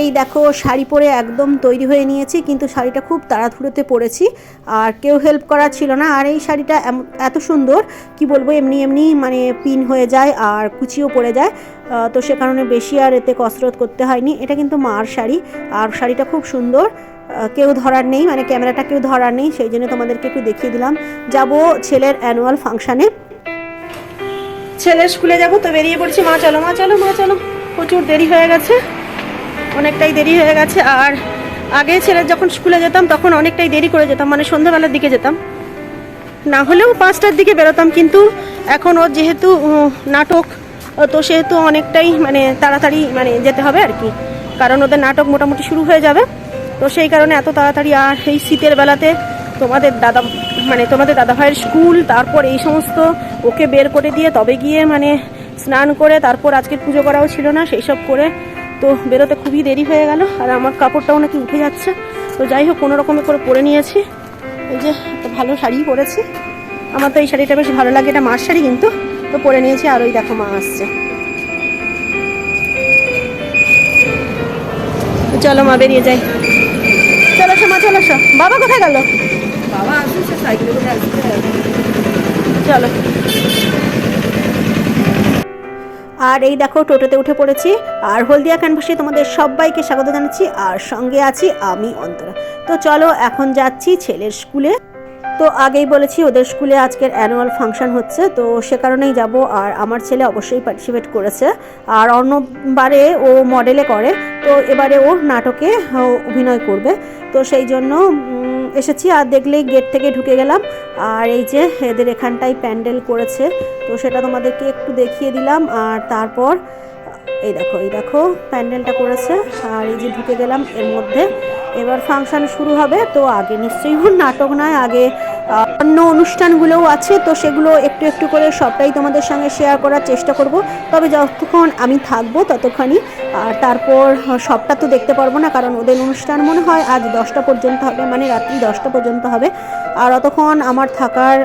এই দেখো, শাড়ি পরে একদম তৈরি হয়ে নিয়েছি, কিন্তু শাড়িটা খুব তাড়াহুড়োতে পরেছি। আর কেউ হেল্প করার ছিল না। আর এই শাড়িটা এত সুন্দর, কি বলব, এমনি এমনি মানে পিন হয়ে যায় আর কুচিও পড়ে যায়। তো সে কারণে বেশি আর এতে কসরত করতে হয়নি। এটা কিন্তু মার শাড়ি। আর শাড়িটা খুব সুন্দর। কেউ ধরার নেই মানে ক্যামেরাটা কেউ ধরার নেই, সেই জন্য তোমাদেরকে একটু দেখিয়ে দিলাম। যাব ছেলের অ্যানুয়াল ফাংশানে ছেলের স্কুলে যাব, তো বেরিয়ে পড়ছি। মা, চলো মা চলো মা, চলো। প্রচুর দেরি হয়ে গেছে। অনেকটাই দেরি হয়ে গেছে আর আগে ছেলে যখন স্কুলে যেতাম তখন অনেকটাই দেরি করে যেতাম মানে সন্ধ্যাবেলার দিকে যেতাম। না হলেও পাঁচটার দিকে বেরোতাম, কিন্তু এখন ওর যেহেতু নাটক, তো সেহেতু অনেকটাই মানে তাড়াতাড়ি মানে যেতে হবে আর কি। কারণ ওদের নাটক মোটামুটি শুরু হয়ে যাবে, তো সেই কারণে এত তাড়াতাড়ি আর এই শীতের বেলাতে তোমাদের দাদা মানে তোমাদের দাদা ভাইয়ের স্কুল, তারপর এই সমস্ত ওকে বের করে দিয়ে তবে গিয়ে মানে স্নান করে, তারপর আজকে পুজো করাও ছিল না, সেই সব করে তো বেরোতে খুবই দেরি হয়ে গেল আর আমার কাপড়টাও নাকি উঠে যাচ্ছে। তো যাই হোক কোনো রকমে করে পরে নিয়েছি। এই যে একটা ভালো শাড়ি পরেছি। আমার তো এই শাড়িটা বেশ ভালো লাগে এটা মার শাড়ি কিন্তু। তো পরে নিয়েছি আর ওই দেখো মা আসছে। চলো মা বেরিয়ে যাই। চলো এসো মা চলো এসো বাবা কোথায় গেল? বাবা আসছে সাইকেলে চলো। আর এই দেখো, টোটোতে উঠে পড়েছি। আর হলদিয়া ক্যানভাসে তোমাদের সবাইকে স্বাগত জানাচ্ছি। আর সঙ্গে আছি আমি অন্তরা। তো চলো, এখন যাচ্ছি ছেলের স্কুলে। তো আগেই বলেছি, ওদের স্কুলে আজকের অ্যানুয়াল ফাংশন হচ্ছে, তো সে কারণেই যাব। আর আমার ছেলে অবশ্যই পার্টিসিপেট করেছে। আর অন্যবারে ও মডেলে করে, তো এবারে ও নাটকে অভিনয় করবে। তো সেই জন্য এসেছি। আর দেখলেই গেট থেকে ঢুকে গেলাম। আর এই যে এদের এখানটাই প্যান্ডেল করেছে, তো সেটা তোমাদেরকে একটু দেখিয়ে দিলাম। আর তারপর এই দেখো এই দেখো, প্যান্ডেলটা করেছে, আর এই যে ঢুকে গেলাম এর মধ্যে। এবার ফাংশন শুরু হবে, তো আগে নিশ্চয়ই নাটক নয়, আগে অন্য অনুষ্ঠানগুলোও আছে, তো সেগুলো একটু একটু করে সবটাই তোমাদের সঙ্গে শেয়ার করার চেষ্টা করব। তবে যতক্ষণ আমি থাকব ততক্ষণই, আর তারপর সবটা তো দেখতে পারব না, কারণ ওদের অনুষ্ঠান মনে হয় আজ দশটা পর্যন্ত হবে মানে রাত্রি দশটা পর্যন্ত হবে। আর অতক্ষণ আমার থাকার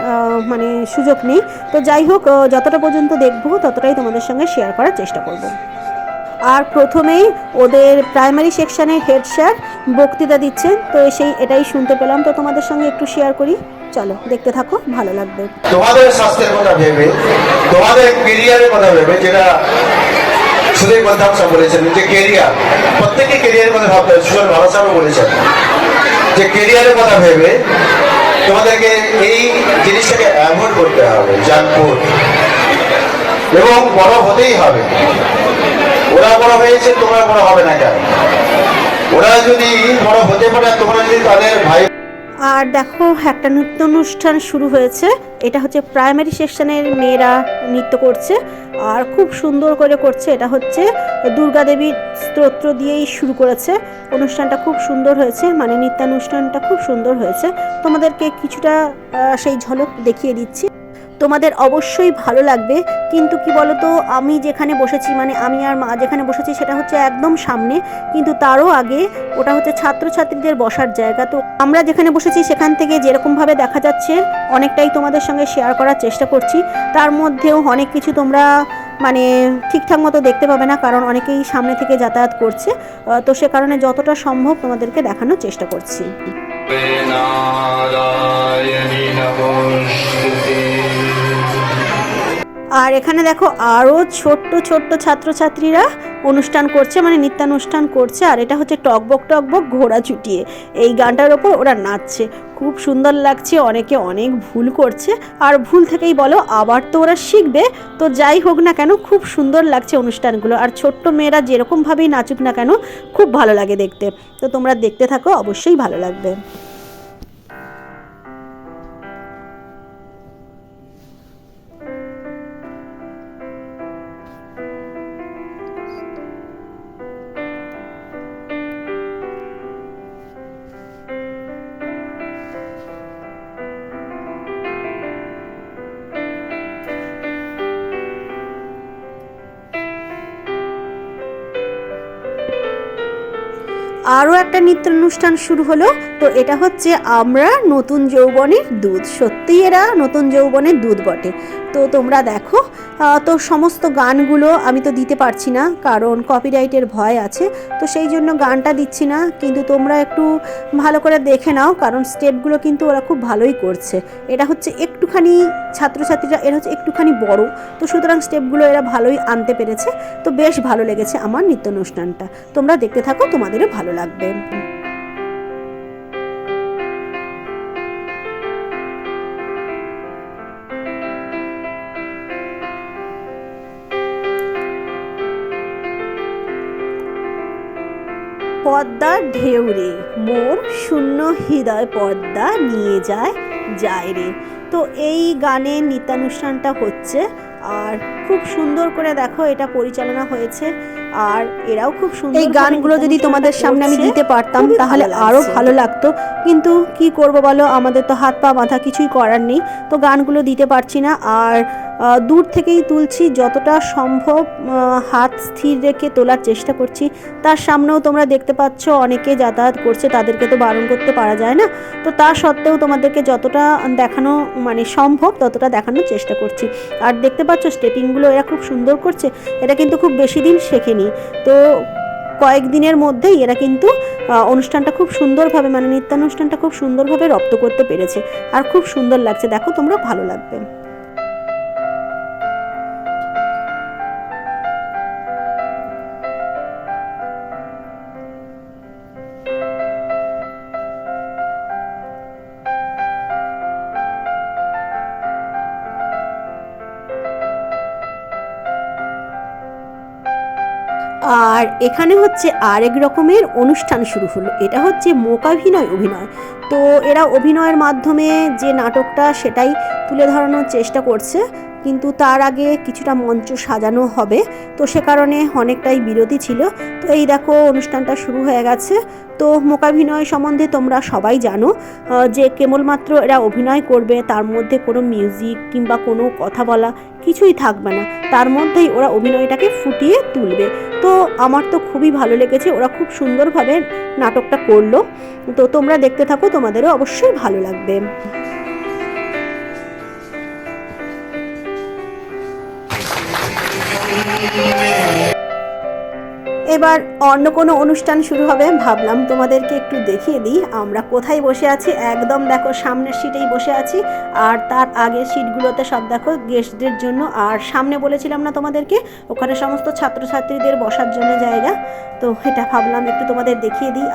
মানে সুযোগ নেই। তো যাই হোক যতটা পর্যন্ত দেখব ততটাই তোমাদের সঙ্গে শেয়ার করার চেষ্টা করব। আর প্রথমেই ওদের প্রাইমারি সেকশনের হেড স্যার বক্তৃতা দিচ্ছেন। তো সেই এটাই শুনতে পেলাম। তো তোমাদের সঙ্গে একটু শেয়ার করি। চলো, দেখতে থাকো, ভালো লাগবে। তোমাদের স্বাস্থ্যের কথা ভেবে, তোমাদের কেরিয়ারের কথা ভেবে, যেটা সুদীপ বন্ধাংশা বলেছেন, যে কেরিয়ার প্রত্যেকে কেরিয়ারের কথা ভাবতে হবে। সুজন ভালো সাহেব বলেছেন। যে কেরিয়ারের কথা ভেবে তোমাদেরকে এই জিনিসটাকে অ্যাভয়েড করতে হবে জাঙ্ক এবং বড় হতেই হবে। ওরা বড় হয়েছে, তোমরা বড় হবে না কেন? ওরা যদি বড় হতে পারে, তোমরা যদি তাদের ভাই আর দেখো, একটা নৃত্য অনুষ্ঠান শুরু হয়েছে। এটা হচ্ছে প্রাইমারি সেকশনের মেয়েরা নৃত্য করছে। আর খুব সুন্দর করে করছে। এটা হচ্ছে দুর্গা দেবীর স্তোত্র দিয়েই শুরু করেছে। অনুষ্ঠানটা খুব সুন্দর হয়েছে। মানে নৃত্যানুষ্ঠানটা খুব সুন্দর হয়েছে। তোমাদেরকে কিছুটা সেই ঝলক দেখিয়ে দিচ্ছি। তোমাদের অবশ্যই ভালো লাগবে। কিন্তু কি বলতো, আমি যেখানে বসেছি মানে আমি আর মা যেখানে বসেছি, সেটা হচ্ছে একদম সামনে। কিন্তু তারও আগে ওটা হচ্ছে ছাত্রছাত্রীদের বসার জায়গা। তো আমরা যেখানে বসেছি, সেখান থেকে যেরকমভাবে দেখা যাচ্ছে, অনেকটাই তোমাদের সঙ্গে শেয়ার করার চেষ্টা করছি। তার মধ্যেও অনেক কিছু তোমরা মানে ঠিকঠাক মতো দেখতে পাবে না, কারণ অনেকেই সামনে থেকে যাতায়াত করছে। তো সে কারণে যতটা সম্ভব তোমাদেরকে দেখানোর চেষ্টা করছি। আর এখানে দেখো আরও ছোট্ট ছোট্ট ছাত্রছাত্রীরা অনুষ্ঠান করছে মানে নিত্যানুষ্ঠান করছে, আর এটা হচ্ছে টকবক টকবক ঘোড়া চুটিয়ে। এই গানটার ওপর ওরা নাচছে। খুব সুন্দর লাগছে, অনেকে অনেক ভুল করছে, আর ভুল থেকেই বলো, আবার তো ওরা শিখবে। তো যাই হোক না কেন, খুব সুন্দর লাগছে অনুষ্ঠানগুলো, আর ছোট্ট মেয়েরা যেরকমভাবেই নাচুক না কেন, খুব ভালো লাগে দেখতে। তো তোমরা দেখতে থাকো, অবশ্যই ভালো লাগবে। আরও একটা নৃত্য অনুষ্ঠান শুরু হলো, তো এটা হচ্ছে আমরা নতুন যৌবনের দুধ। সত্যিই এরা নতুন যৌবনের দুধ বটে। তো তোমরা দেখো। তো সমস্ত গানগুলো আমি তো দিতে পারছি না, কারণ কপিরাইটের ভয় আছে, তো সেই জন্য গানটা দিচ্ছি না। কিন্তু তোমরা একটু ভালো করে দেখে নাও, কারণ স্টেপগুলো কিন্তু ওরা খুব ভালোই করছে। এটা হচ্ছে একটুখানি ছাত্রছাত্রীরা, এরা হচ্ছে একটুখানি বড়, তো সুতরাং স্টেপগুলো এরা ভালোই আনতে পেরেছে। তো বেশ ভালো লেগেছে আমার নৃত্য অনুষ্ঠানটা। তোমরা দেখতে থাকো, তোমাদেরও ভালো লাগবে। পদ্মার ঢেউরে, মোর শূন্য হৃদয় পদ্মা নিয়ে যায় যায় রে। তো এই গানে নৃত্যানুষ্ঠানটা হচ্ছে, আর খুব সুন্দর করে দেখো এটা পরিচালনা হয়েছে আর এরাও খুব সুন্দর এই গানগুলো যদি তোমাদের সামনে আমি দিতে পারতাম তাহলে আরও ভালো লাগতো। কিন্তু কি করব বলো আমাদের তো হাত পা বাঁধা কিছুই করার নেই। তো গানগুলো দিতে পারছি না আর দূর থেকেই তুলছি যতটা সম্ভব হাত স্থির রেখে তোলার চেষ্টা করছি। তার সামনেও তোমরা দেখতে পাচ্ছ অনেকে যাতায়াত করছে তাদেরকে তো বারণ করতে পারা যায় না। তো তা সত্ত্বেও তোমাদেরকে যতটা দেখানো মানে সম্ভব ততটা দেখানোর চেষ্টা করছি। আর দেখতে পাচ্ছ স্টেপিংগুলো এরা খুব সুন্দর করছে। এটা কিন্তু খুব বেশি দিন শেখেনি। তো কয়েকদিনের মধ্যেই এরা কিন্তু অনুষ্ঠানটা খুব সুন্দরভাবে মানে নিত্যানুষ্ঠানটা খুব সুন্দরভাবে রপ্ত করতে পেরেছে। আর খুব সুন্দর লাগছে। দেখো, তোমরা ভালো লাগবে। আর এখানে হচ্ছে আরেক রকমের অনুষ্ঠান শুরু হলো। এটা হচ্ছে মোকাভিনয় অভিনয়। তো এরা অভিনয়ের মাধ্যমে যে নাটকটা সেটাই তুলে ধরানোর চেষ্টা করছে, কিন্তু তার আগে কিছুটা মঞ্চ সাজানো হবে। তো সে কারণে অনেকটাই বিরতি ছিল। তো এই দেখো অনুষ্ঠানটা শুরু হয়ে গেছে। তো মোকাভিনয় সম্বন্ধে তোমরা সবাই জানো যে কেবলমাত্র এরা অভিনয় করবে, তার মধ্যে কোনো মিউজিক কিংবা কোনো কথা বলা কিছুই থাকবে না। তার মধ্যেই ওরা অভিনয়টাকে ফুটিয়ে তুলবে। তো আমার তো খুবই ভালো লেগেছে, ওরা খুব সুন্দরভাবে নাটকটা করল। তো তোমরা দেখতে থাকো, তোমাদেরও অবশ্যই ভালো লাগবে। এবার অন্য কোনো অনুষ্ঠান শুরু হবে ভাবলাম তোমাদেরকে একটু দেখিয়ে দিই। আমরা কোথায় বসে আছি? একদম দেখো সামনের সিটেই বসে আছি। আর তার আগের সিটগুলোতে সব দেখো গেস্টদের জন্য। আর সামনে বলেছিলাম না তোমাদেরকে? ওখানে সমস্ত ছাত্রছাত্রীদের বসার জন্য জায়গা। তো এটা ভাবলাম একটু তোমাদের দেখিয়ে দিই।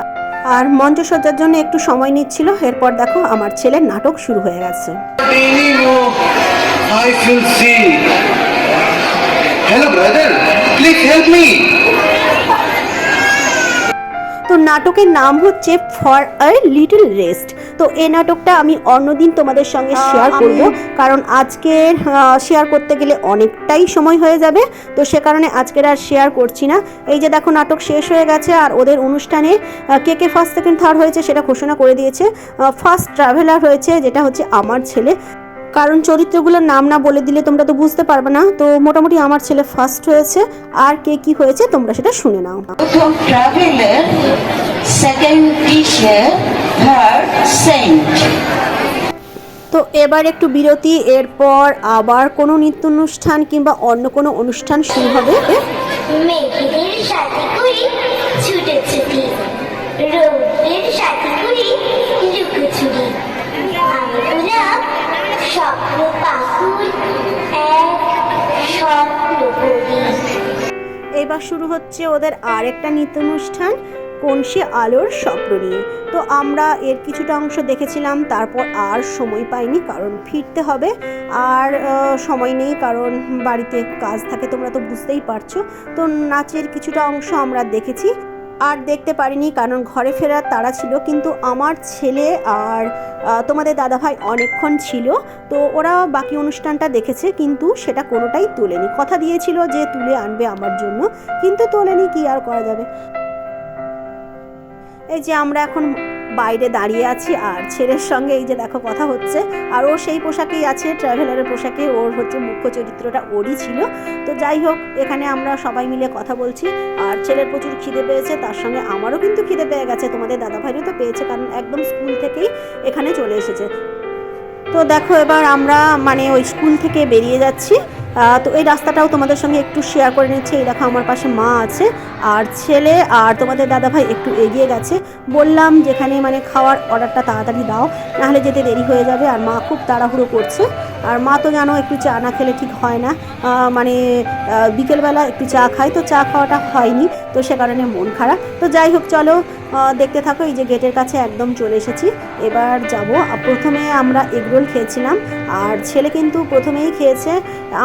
আর মঞ্চসজ্জার জন্য একটু সময় নিচ্ছিল। এরপর দেখো আমার ছেলের নাটক শুরু হয়ে গেছে. Hello, brother. Please help me. নাটকের নাম হচ্ছে ফর আ লিটল রেস্ট তো এই নাটকটা আমি অন্যদিন তোমাদের সঙ্গে শেয়ার করব। কারণ আজকে শেয়ার করতে গেলে অনেকটাই সময় হয়ে যাবে। তো সে কারণে আজকের আর শেয়ার করছি না। এই যে দেখো নাটক শেষ হয়ে গেছে আর ওদের অনুষ্ঠানে কে কে ফার্স্ট সেকেন্ড থার্ড হয়েছে সেটা ঘোষণা করে দিয়েছে। ফার্স্ট ট্রাভেলার হয়েছে যেটা হচ্ছে আমার ছেলে। কারণ চরিত্রগুলোর নাম না বলে দিলে তোমরা তো বুঝতে পারবে না। তো মোটামুটি আমার ছেলে ফার্স্ট হয়েছে। আর কে কি হয়েছে তোমরা সেটা শুনে নাও। প্রথম ট্রাভেলার সেকেন্ড টিচার থার্ড সেন্ট তো এবার একটু বিরতি এরপর আবার কোনো নৃত্য অনুষ্ঠান কিংবা অন্য কোনো অনুষ্ঠান শুরু হবে। করে রৌদ্রের সাথে লুকোচুরি এবার শুরু হচ্ছে ওদের আরেকটা নৃত্য অনুষ্ঠান কনসে আলোর স্বপ্ন নিয়ে। তো আমরা এর কিছুটা অংশ দেখেছিলাম, তারপর আর সময় পাইনি, কারণ ফিরতে হবে। আর সময় নেই, কারণ বাড়িতে কাজ থাকে, তোমরা তো বুঝতেই পারছ। তো নাচের কিছুটা অংশ আমরা দেখেছি। আর দেখতে পারিনি, কারণ ঘরে ফেরার তারা ছিল। কিন্তু আমার ছেলে আর তোমাদের দাদাভাই অনেকক্ষণ ছিল, তো ওরা বাকি অনুষ্ঠানটা দেখেছে, কিন্তু সেটা কোনোটাই তোলেনি। কথা দিয়েছিল যে তুলে আনবে আমার জন্য, কিন্তু তোলেনি, কি আর করা যাবে? এই যে আমরা এখন বাইরে দাঁড়িয়ে আছি আর ছেলের সঙ্গে এই যে দেখো কথা হচ্ছে, আর ও সেই পোশাকেই আছে ট্রাভেলারের পোশাকে ওর হচ্ছে মুখ্য চরিত্রটা ওরই ছিল। তো যাই হোক, এখানে আমরা সবাই মিলে কথা বলছি, আর ছেলের প্রচুর খিদে পেয়েছে, তার সঙ্গে আমারও কিন্তু খিদে পেয়ে গেছে, তোমাদের দাদাভাইরও তো পেয়েছে, কারণ একদম স্কুল থেকেই এখানে চলে এসেছে। তো দেখো এবার আমরা মানে ওই স্কুল থেকে বেরিয়ে যাচ্ছি তো এই রাস্তাটাও তোমাদের সঙ্গে একটু শেয়ার করে নিচ্ছে। এই দেখো আমার পাশে মা আছে, আর ছেলে, আর তোমাদের দাদা ভাই একটু এগিয়ে গেছে। বললাম যেখানে মানে খাওয়ার অর্ডারটা তাড়াতাড়ি দাও, নাহলে যেতে দেরি হয়ে যাবে, আর মা খুব তাড়াহুড়ো করছে। আর মা তো জানো একটু চা না খেলে ঠিক হয় না। মানে বিকেলবেলা একটু চা খাই তো চা খাওয়াটা হয়নি, তো সে কারণে মন খারাপ। তো যাই হোক, চলো দেখতে থাকো, এই যে গেটের কাছে একদম চলে এসেছি। এবার যাব প্রথমে আমরা এগরোল খেয়েছিলাম, আর ছেলে কিন্তু প্রথমেই খেয়েছে,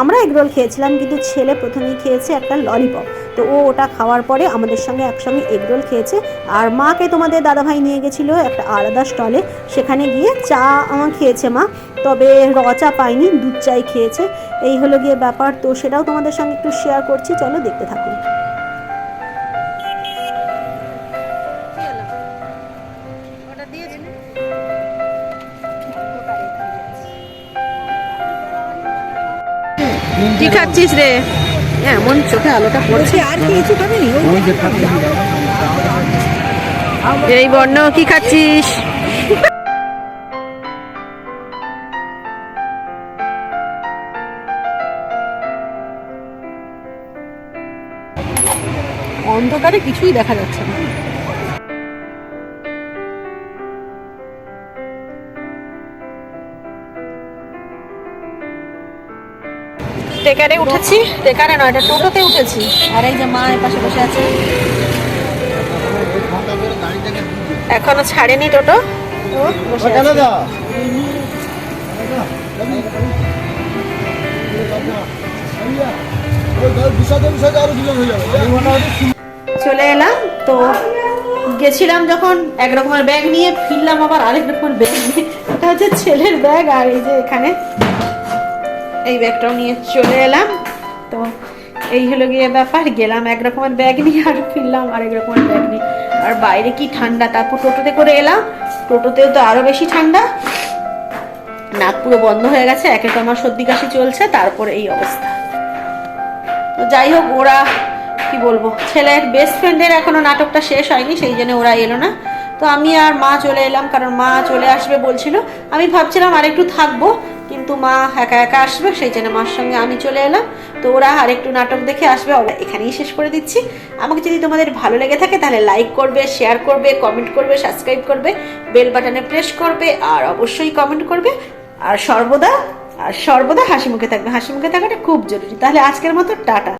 আমরা এগরোল খেয়েছিলাম, কিন্তু ছেলে প্রথমেই খেয়েছে একটা ললিপপ। তো ও ওটা খাওয়ার পরে আমাদের সঙ্গে একসঙ্গে এগরোল খেয়েছে। আর মাকে তোমাদের দাদাভাই নিয়ে গেছিল একটা আলাদা স্টলে সেখানে গিয়ে চা আমার খেয়েছে মা। তবে র চা পাইনি দুধ চাই খেয়েছে। এই হলো গিয়ে ব্যাপার। তো সেটাও তোমাদের সঙ্গে একটু শেয়ার করছি। চলো দেখতে থাকুন কি খাচ্ছিস রে? এমন চোখে আলোটা পড়ছে। আর কিছু খাবেনি এই বর্ণ কি খাচ্ছিস? অন্ধকারে কিছুই দেখা যাচ্ছে না। টেকারে উঠেছি। টেকারে নয় এটা টোটোতে উঠেছি। আর এই যে মা এর পাশে বসে আছে। এখনও ছাড়েনি টোটো। বসে আছে। চলে এলাম। তো গেছিলাম যখন এক রকমের ব্যাগ নিয়ে ফিরলাম আবার আরেক রকমের ব্যাগ নিয়ে। এটা হচ্ছে ছেলের ব্যাগ আর এই যে এখানে। এই ব্যাগটাও নিয়ে চলে এলাম। তো এই হলো গিয়ে ব্যাপার, গেলাম এক রকমের ব্যাগ নিয়ে আর ফিরলাম আরেক রকমের ব্যাগ নিয়ে। আর বাইরে কি ঠান্ডা? তারপর টোটোতে করে এলাম। টোটোতেও তো আরও বেশি ঠান্ডা। নাক পুরো বন্ধ হয়ে গেছে, একে তো আমার সর্দি কাশি চলছে, তারপরে এই অবস্থা। তো যাই হোক, ওরা, কি বলব, ছেলের বেস্ট ফ্রেন্ডের এখনও নাটকটা শেষ হয়নি, সেই জন্য ওরা এলো না। তো আমি আর মা চলে এলাম, কারণ মা চলে আসবে বলছিল। আমি ভাবছিলাম আর একটু থাকব কিন্তু মা একা একা আসবে, সেই জন্য মার সঙ্গে আমি চলে এলাম। তো ওরা আর একটু নাটক দেখে আসবে ওরা এখানেই শেষ করে দিচ্ছি। আমাকে যদি তোমাদের ভালো লেগে থাকে তাহলে লাইক করবে শেয়ার করবে কমেন্ট করবে সাবস্ক্রাইব করবে বেল বাটনে প্রেস করবে, আর অবশ্যই কমেন্ট করবে। আর সর্বদা আর সর্বদা হাসি মুখে থাকবে। হাসি মুখে থাকাটা খুব জরুরি। তাহলে আজকের মতো, টাটা।